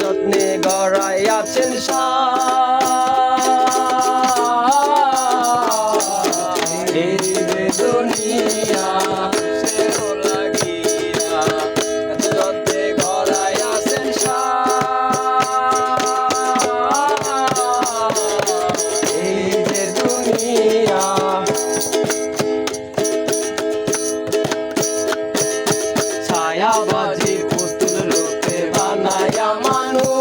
যত্নে গড়াই আছেন সা Manu.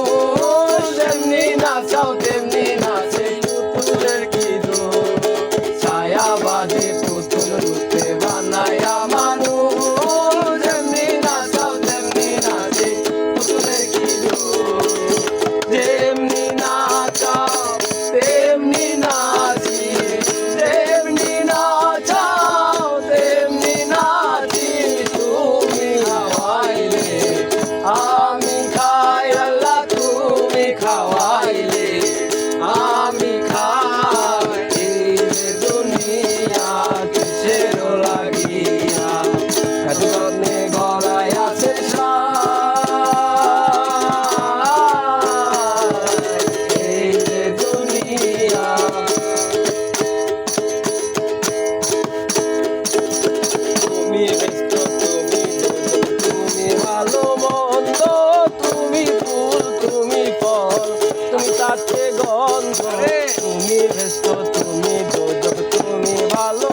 খাওয়াইলে আমি খাই। দুনিয়া আছে গন্ধ। তুমি ব্যস্ত তুমি দোজক তুমি ভালো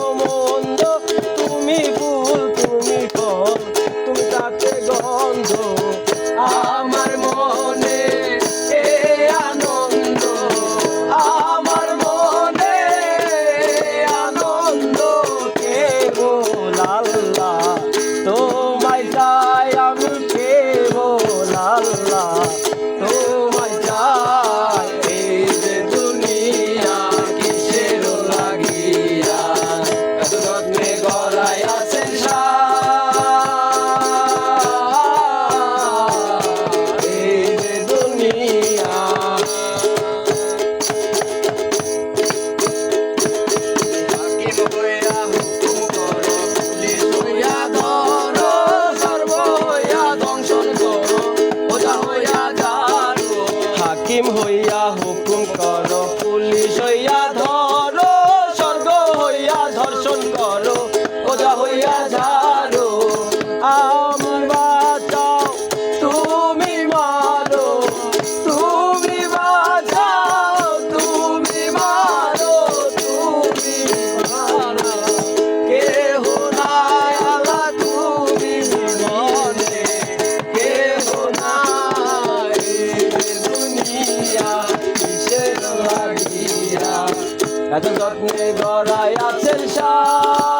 রাজা যত্নে গড়াই আছেন শাহ